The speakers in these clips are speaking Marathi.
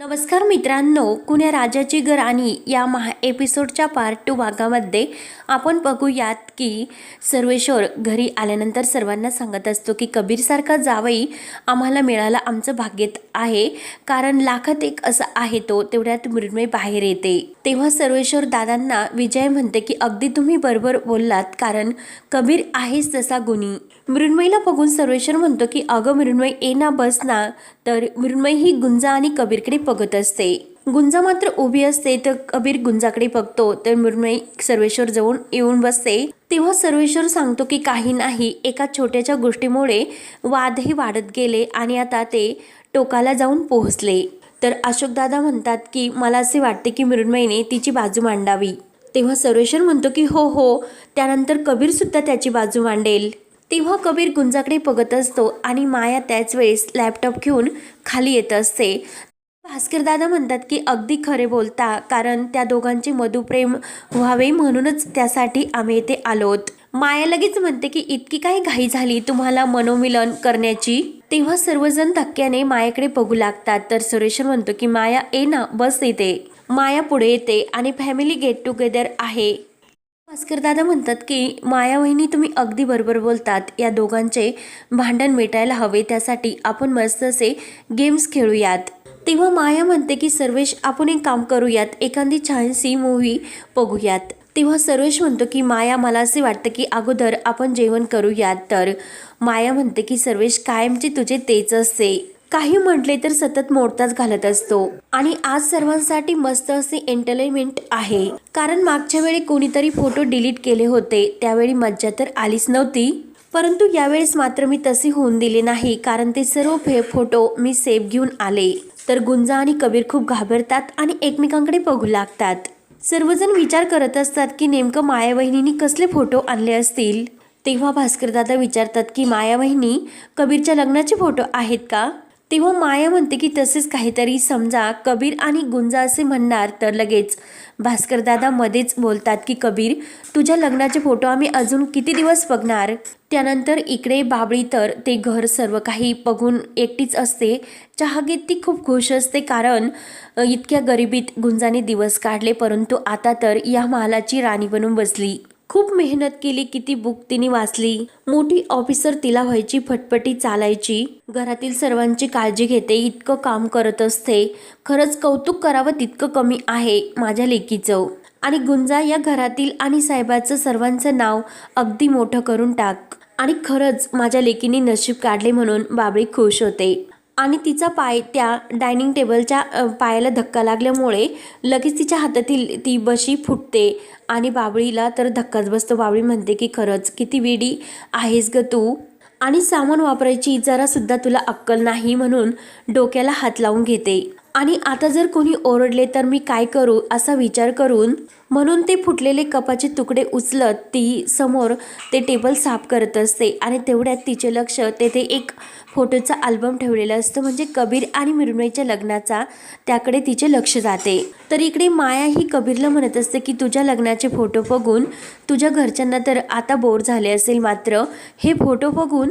नमस्कार मित्रांनो कुण्या राजाची घर आणि या महा एपिसोडच्या पार्ट टू भागामध्ये आपण बघूयात की सर्वेश्वर घरी आल्यानंतर सर्वांना सांगत असतो की कबीरसारखा जावई आम्हाला मिळाला आमचं भाग्यत आहे. कारण लाखात एक असा आहे तो तेवढ्यात मृण्मय बाहेर येते. तेव्हा सर्वेश्वर दादांना विजय म्हणते की अगदी तुम्ही बरोबर बोललात कारण कबीर आहेच तसा गुणी. मृण्मयीला बघून सर्वेश्वर म्हणतो की अगं मृण्मय ये ना बस ना. तर मृण्मयी ही गुंजा आणि कबीरकडे बघत असते. गुंजा मात्र उभी असते तर कबीर गुंजाकडे बघतो. तर मृण्मयी सर्वेश्वर जवळ येऊन बसते. तेव्हा सर्वेश्वर सांगतो की काही नाही एका छोट्याच्या गोष्टीमुळे वादही वाढत गेले आणि आता ते टोकाला जाऊन पोहोचले. तर अशोकदादा म्हणतात की मला असे वाटते की मृण्मयीने तिची बाजू मांडावी. तेव्हा सर्वेश्वर म्हणतो की हो हो त्यानंतर कबीरसुद्धा त्याची बाजू मांडेल. तेव्हा कबीर गुंजाकडे बघत असतो आणि माया त्याच वेळेस लॅपटॉप घेऊन खाली येत असते. भास्करदादा म्हणतात की अगदी खरे बोलता कारण त्या दोघांचे मधुप्रेम व्हावे म्हणूनच त्यासाठी आम्ही येथे आलोत. माया लगेच म्हणते की इतकी काही घाई झाली तुम्हाला मनोमिलन करण्याची? तेव्हा सर्वजण धक्क्याने मायाकडे बघू लागतात तर सुरेश्वर म्हणतो की माया ए ना बस येते माया पुढे येते आणि फॅमिली गेट टुगेदर आहे. भास्करदादा म्हणतात की माया वहिनी तुम्ही अगदी बरोबर बोलतात. या दोघांचे भांडण मिटायला हवे त्यासाठी आपण मस्त असे गेम्स खेळूयात. तेव्हा माया म्हणते की सर्वेश आपण एक काम करूयात. एखादी छानशी मूवी बघूयात. तेव्हा सर्वेश म्हणतो की माया मला असे वाटतं की अगोदर आपण जेवण करूयात. तर माया म्हणते की सर्वेश कायमचे तुझे तेच असते काही म्हटले तर सतत मोडताच घालत असतो. आणि आज सर्वांसाठी मस्त असे एंटरटेनमेंट आहे. कारण मागच्या वेळी कोणीतरी फोटो डिलीट केले होते. त्यावेळी मज्जा तर आलीच नव्हती. परंतु यावेळेस मात्र मी तसे होऊन दिले नाही. कारण ते सर्व फे फोटो मी सेफ घेऊन आले. तर गुंजा आणि कबीर खूप घाबरतात आणि एकमेकांकडे बघू लागतात. सर्वजण विचार करत असतात की नेमकं माया वहिनींनी कसले फोटो आणले असतील? तेव्हा भास्करदादा विचारतात की माया वहिनी कबीरच्या लग्नाचे फोटो आहेत का? तेव्हा माया म्हणते की तसेच काहीतरी समजा कबीर आणि गुंजा असे म्हणणार तर लगेच. भास्करदादा मध्येच बोलतात की कबीर तुझ्या लग्नाचे फोटो आम्ही अजून किती दिवस बघणार? त्यानंतर इकडे बाबळी तर ते घर सर्व काही बघून एकटीच असते. चहागीत ती खूप खुश असते कारण इतक्या गरिबीत गुंजाने दिवस काढले परंतु आता तर या महालाची राणी बनून बसली. खूप मेहनत केली किती बुक तिने वाचली. मोठी ऑफिसर तिला व्हायची फटफटी चालायची. घरातील सर्वांची काळजी घेते इतकं काम करत असते. खरंच कौतुक करावं तितकं कमी आहे माझ्या लेकीचं. आणि गुंजा या घरातील आणि साहेबाचं सर्वांचं नाव अगदी मोठं करून टाक. आणि खरंच माझ्या लेकीने नशीब काढले म्हणून बाबळी खुश होते. आणि तिचा पाय त्या डायनिंग टेबलच्या पायाला धक्का लागल्यामुळे लगेच तिच्या हातातील ती बशी फुटते आणि बाबळीला तर धक्काच बसतो. बाबळी म्हणते की खरंच किती वेडी आहेस ग तू. आणि सामान वापरायची जरासुद्धा तुला अक्कल नाही म्हणून डोक्याला हात लावून घेते. आणि आता जर कोणी ओरडले तर मी काय करू असा विचार करून म्हणून ते फुटलेले कपाचे तुकडे उचलत ती समोर ते टेबल साफ करत असते. आणि तेवढ्यात तिचे लक्ष तेथे एक फोटोचा अल्बम ठेवलेला असतो. म्हणजे कबीर आणि मृण्मयीच्या लग्नाचा त्याकडे तिचे लक्ष जाते. तर इकडे माया ही कबीरला म्हणत असते की तुझ्या लग्नाचे फोटो बघून तुझ्या घरच्यांना तर आता बोर झाले असेल मात्र हे फोटो बघून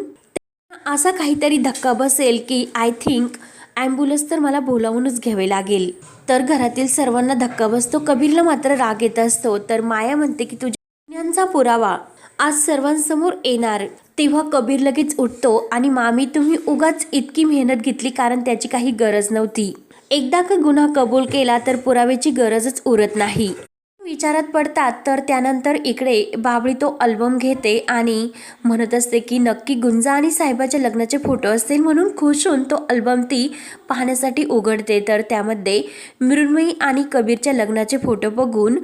असा काहीतरी धक्का बसेल की आय थिंक ॲम्ब्युलन्स तर मला बोलावूनच घ्यावे लागेल. तर घरातील सर्वांना धक्का बसतो. कबीरला मात्र राग येत असतो. तर माया म्हणते की तुझ्या पुरावा आज सर्वांसमोर येणार. तेव्हा कबीर लगेच उठतो आणि मामी तुम्ही उगाच इतकी मेहनत घेतली कारण त्याची काही गरज नव्हती. एकदा का गुन्हा कबूल केला तर पुराव्याची गरजच उरत नाही. विचारात पडतात तर त्यानंतर इकडे बाबळी तो अल्बम घेते आणि म्हणत असते की नक्की गुंजा आणि साहेबाच्या लग्नाचे फोटो असतील म्हणून खुश होऊन तो अल्बम ती पाहण्यासाठी उघडते. तर त्यामध्ये मृण्मयी आणि कबीरच्या लग्नाचे फोटो बघून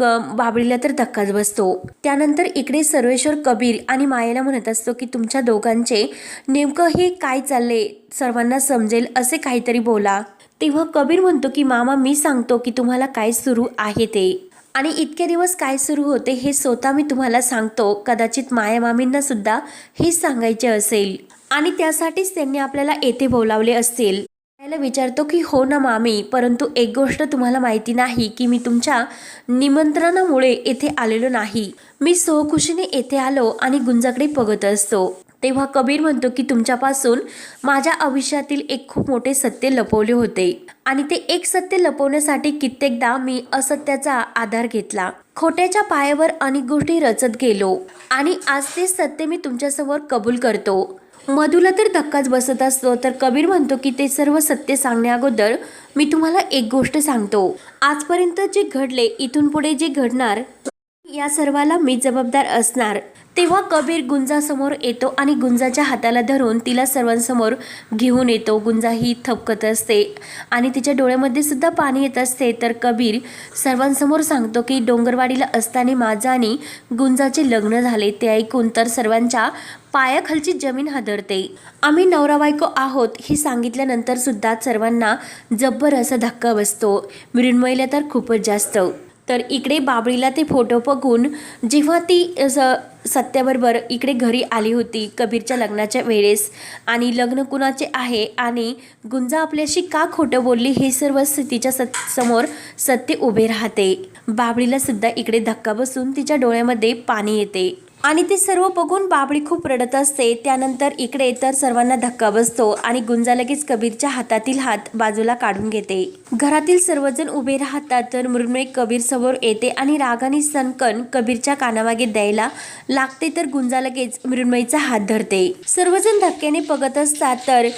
ग बाबळीला तर धक्काच बसतो. त्यानंतर इकडे सर्वेश्वर कबीर आणि मायेला म्हणत असतो की तुमच्या दोघांचे नेमकं हे काय चालले सर्वांना समजेल असे काहीतरी बोला. तेव्हा कबीर म्हणतो की मामा मी सांगतो की तुम्हाला काय सुरू आहे ते. आणि इतके दिवस काय सुरू होते हे स्वतः मी तुम्हाला सांगतो. कदाचित मायामामींना सुद्धा हेच सांगायचे असेल. आणि त्यासाठीच त्यांनी आपल्याला येथे बोलावले असतील. त्याला विचारतो की हो ना मामी परंतु एक गोष्ट तुम्हाला माहिती नाही की मी तुमच्या निमंत्रणामुळे येथे आलेलो नाही. मी सहखुशीने येथे आलो आणि गुंजाकडे बघत असतो. तेव्हा कबीर म्हणतो की तुमच्यापासून माझ्या आयुष्यातील एक खूप मोठे सत्य लपवले होते आणि ते एक सत्य लपवण्यासाठी कित्येकदा मी असत्याचा आधार घेतला. खोट्याच्या पायावर अनेक गोष्टी रचत गेलो आणि आज ते सत्य मी तुमच्यासमोर कबूल करतो. मधुला तर धक्काच बसत असतो तर कबीर म्हणतो की ते सर्व सत्य सांगण्याअगोदर मी तुम्हाला एक गोष्ट सांगतो. आजपर्यंत जे घडले इथून पुढे जे घडणार या सर्वाला मी जबाबदार असणार. तेव्हा कबीर गुंजासमोर येतो आणि गुंजाच्या हाताला धरून तिला सर्वांसमोर घेऊन येतो. गुंजा ही थपकत असते आणि तिच्या डोळ्यामध्ये सुद्धा पाणी येत असते. तर कबीर सर्वांसमोर सांगतो की डोंगरवाडीला असताना माझं आणि गुंजाचे लग्न झाले. ते ऐकून तर सर्वांच्या पायाखालची जमीन हादरते. आम्ही नवरा बायको आहोत हे सांगितल्यानंतर सुद्धा सर्वांना जब्बर असा धक्का बसतो. मृण्मयीला तर खूपच जास्त. तर इकडे बाबळीला ते फोटो बघून जेव्हा ती स- सत्याबरोबर इकडे घरी आली होती कबीरच्या लग्नाच्या वेळेस आणि लग्न कुणाचे आहे आणि गुंजा आपल्याशी का खोटं बोलली हे सर्व स- तिच्या सत समोर सत्य उभे राहते. बाबळीला सुद्धा इकडे धक्का बसून तिच्या डोळ्यामध्ये पाणी येते. आणि ते सर्व बघून बाबळी खूप रडत असते. त्यानंतर इकडे तर सर्वांना धक्का बसतो आणि गुंजा लगेच कबीरच्या हातातील हात बाजूला काढून घेते. घरातील सर्वजण उभे राहतात तर मृण्मय कबीर समोर येते आणि रागाने सनकन कबीरच्या कानामागे द्यायला लागते तर गुंजा लगेच मृण्मयीचा हात धरते. सर्वजण धक्क्याने बघत असतात तर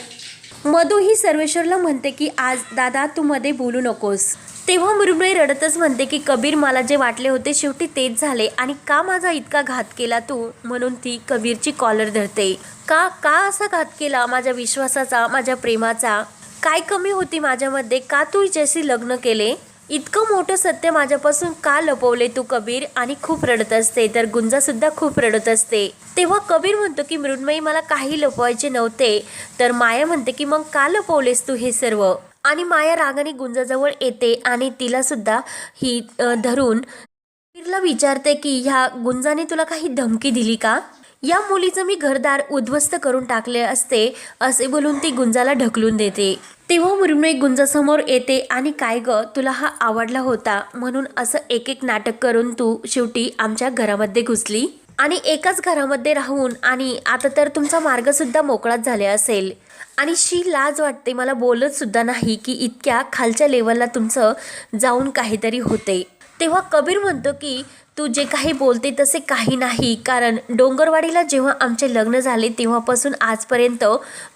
मधू ही सर्वेश्वरला म्हणते की आज दादा तू मध्ये बोलू नकोस. तेव्हा मृण्मयी रडतच म्हणते की कबीर मला जे वाटले होते शेवटी तेच झाले आणि का माझा इतका घात केला तू? म्हणून ती कबीरची कॉलर धरते. का का असा घात केला माझ्या विश्वासाचा माझ्या प्रेमाचा? काय कमी होती माझ्यामध्ये? का तू हिच्याशी लग्न केले? इतकं मोठं सत्य माझ्यापासून का लपवले तू कबीर? आणि खूप रडत असते. तर गुंजा सुद्धा खूप रडत असते. तेव्हा कबीर म्हणतो की मृण्मयी मला काही लपवायचे नव्हते. तर माया म्हणते की मग का लपवलेस तू हे सर्व? आणि माया रागाने गुंजाजवळ येते आणि तिलासुद्धा ही धरून कबीरला विचारते की ह्या गुंजाने तुला काही धमकी दिली का? या मुलीचं मी घरदार उद्ध्वस्त करून टाकले असते असे बोलून ती गुंजाला ढकलून देते. तेव्हा मृण्मयी गुंजासमोर येते आणि काय ग तुला हा आवडला होता म्हणून असं एक एक नाटक करून तू शेवटी आमच्या घरामध्ये घुसली? आणि एकाच घरामध्ये राहून आणि आता तर तुमचा मार्गसुद्धा मोकळाच झाले असेल. आणि शी लाज वाटते मला बोलतसुद्धा नाही की इतक्या खालच्या लेवलला तुमचं जाऊन काहीतरी होते. तेव्हा कबीर म्हणतो की तू जे काही बोलते तसे काही नाही कारण डोंगरवाडीला जेव्हा आमचे लग्न झाले तेव्हापासून आजपर्यंत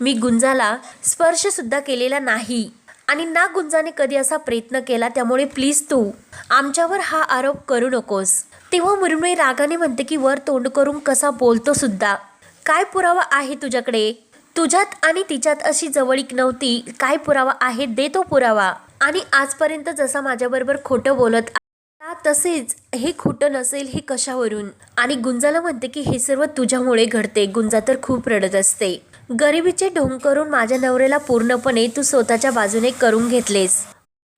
मी गुंजाला स्पर्शसुद्धा केलेला नाही. आणि ना गुंजाने कधी असा प्रयत्न केला त्यामुळे प्लीज तू आमच्यावर हा आरोप करू नकोस. तेव्हा मुरमुळे रागाने म्हणते की वर तोंड करून कसा बोलतो सुद्धा. काय पुरावा आहे तुझ्याकडे? तुझ्यात आणि तिच्यात अशी जवळीक नव्हती. काय पुरावा आहे? दे तो पुरावा. आणि आजपर्यंत जसा माझ्याबरोबर खोटं बोलत आता तसेच हे खोटं नसेल हे कशावरून? आणि गुंजाला म्हणते की हे सर्व तुझ्यामुळे घडते. गुंजा तर खूप रडत असते. गरिबीचे ढोंग करून माझ्या नवऱ्याला पूर्णपणे तू स्वतःच्या बाजूने करून घेतलेस.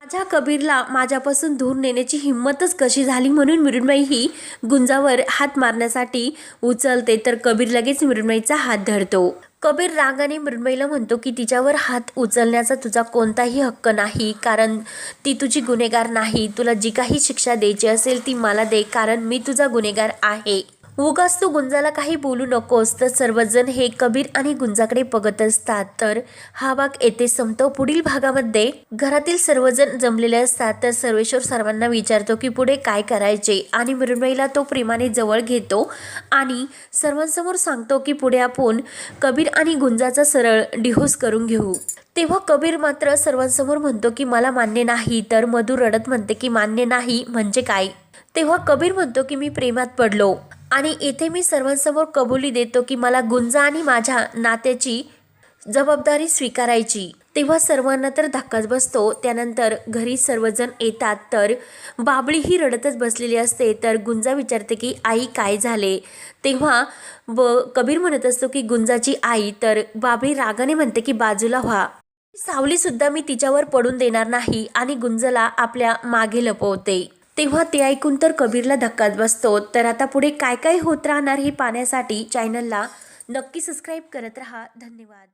माझ्या कबीरला माझ्यापासून दूर नेण्याची हिंमतच कशी झाली म्हणून मिरुणबाई ही गुंजावर हात मारण्यासाठी उचलते तर कबीर लगेच मिरुणबाईचा हात धरतो. कबीर रागाने मृण्मयीला म्हणतो की तिच्यावर हात उचलण्याचा तुझा कोणताही हक्क नाही कारण ती तुझी गुन्हेगार नाही. तुला जी काही शिक्षा द्यायची असेल ती मला दे कारण मी तुझा गुन्हेगार आहे. उगाच तू गुंजाला काही बोलू नकोस तर सर्वजण हे कबीर आणि गुंजाकडे बघत असतात. तर हा भाग येथे संपतो. पुढील भागामध्ये घरातील सर्वजण जमलेले असतात. तर सर्वेश्वर सर्वांना विचारतो की पुढे काय करायचे? आणि मृण्मयीला तो प्रेमाने जवळ घेतो आणि सर्वांसमोर सांगतो की पुढे आपण कबीर आणि गुंजाचा सरळ डिहोस करून घेऊ. तेव्हा कबीर मात्र सर्वांसमोर म्हणतो की मला मान्य नाही. तर मधुर रडत म्हणते की मान्य नाही म्हणजे काय? तेव्हा कबीर म्हणतो की मी प्रेमात पडलो. आणि इथे मी सर्वांसमोर कबुली देतो की मला गुंजा आणि माझ्या नात्याची जबाबदारी स्वीकारायची. तेव्हा सर्वांना तर धक्काच बसतो. त्यानंतर घरी सर्वजण येतात. तर बाबळी ही रडतच बसलेली असते. तर गुंजा विचारते की आई काय झाले? तेव्हा ब कबीर म्हणत असतो की गुंजाची आई. तर बाबळी रागाने म्हणते की बाजूला व्हा. सावलीसुद्धा मी तिच्यावर पडून देणार नाही आणि गुंजला आपल्या मागे लपवते. तेव्हा ते ऐकून तर कबीरला धक्काच बसतो. तर आता पुढे काय काय होत राहणार हे पाहण्यासाठी चॅनलला नक्की सबस्क्राईब करत राहा. धन्यवाद.